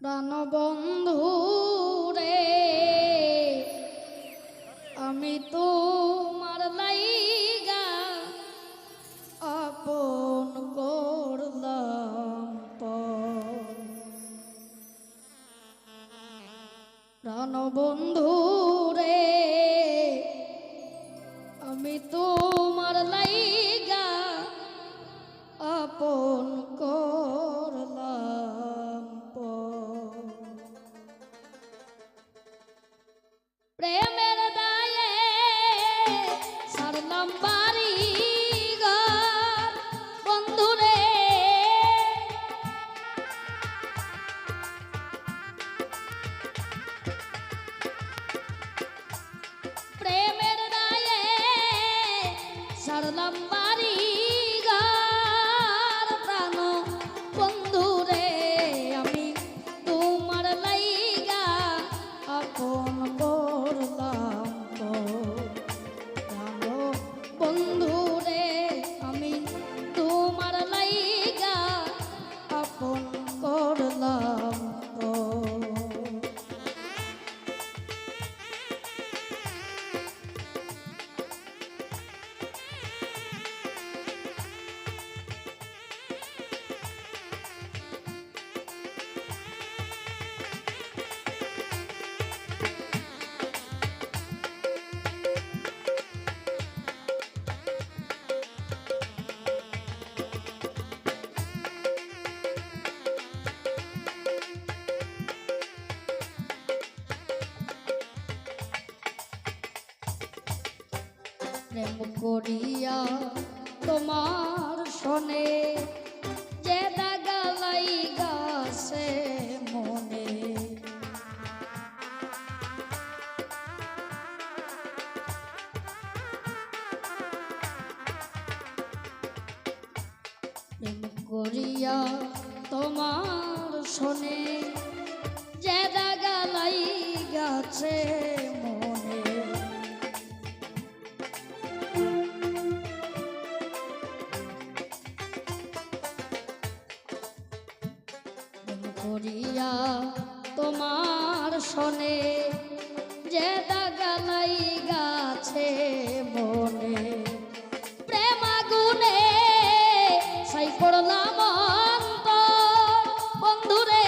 প্রাণবন্ধু সারলাম বাড়ি প্রেম করিয়া তোমার শোনে, যে দাগালাই গাছে মনে। প্রেম করিয়া তোমার শোনে, যে দাগালাই গাছে মনে। করিয়া তোমার শোনে যে দাগালাই গাছে বনে। প্রেম আগুনে সাই অন্তর বন্ধুরে।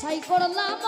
সাই করলাম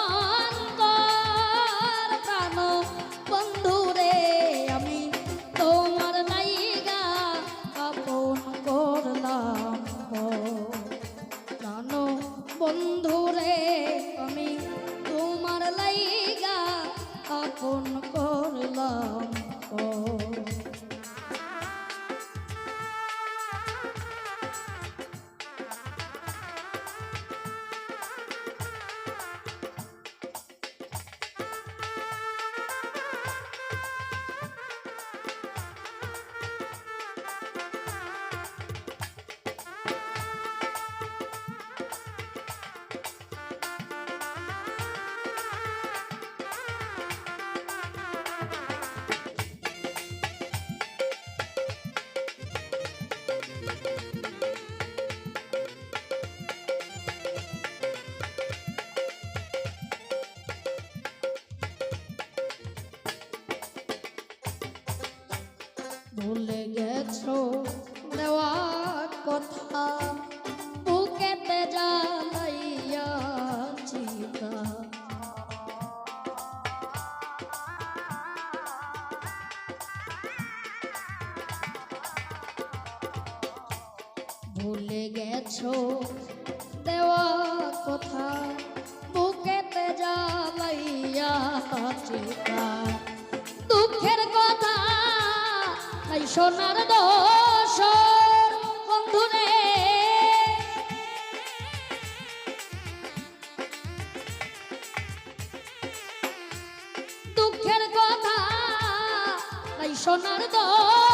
ভুলে গেছো দেওয়া কথা? বুকেতে জ্বালাইয়া চিতা। ভুলে গেছো দেওয়া কথা? বুকেতে জ্বালাইয়া চিতা। সোনার দোষ বন্ধুরে। দুঃখের কথা সোনার দোষ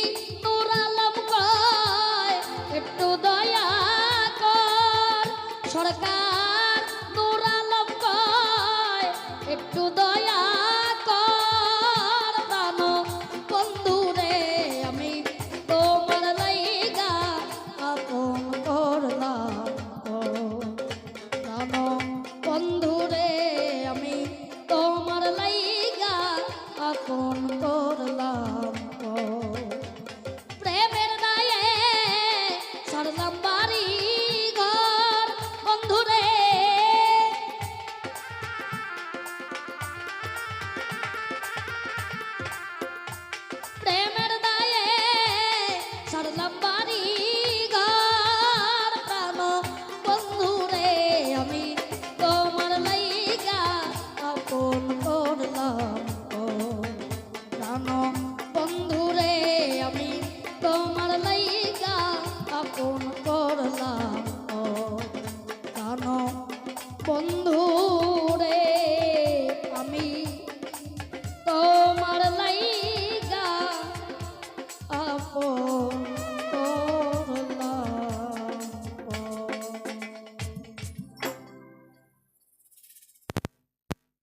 দয়া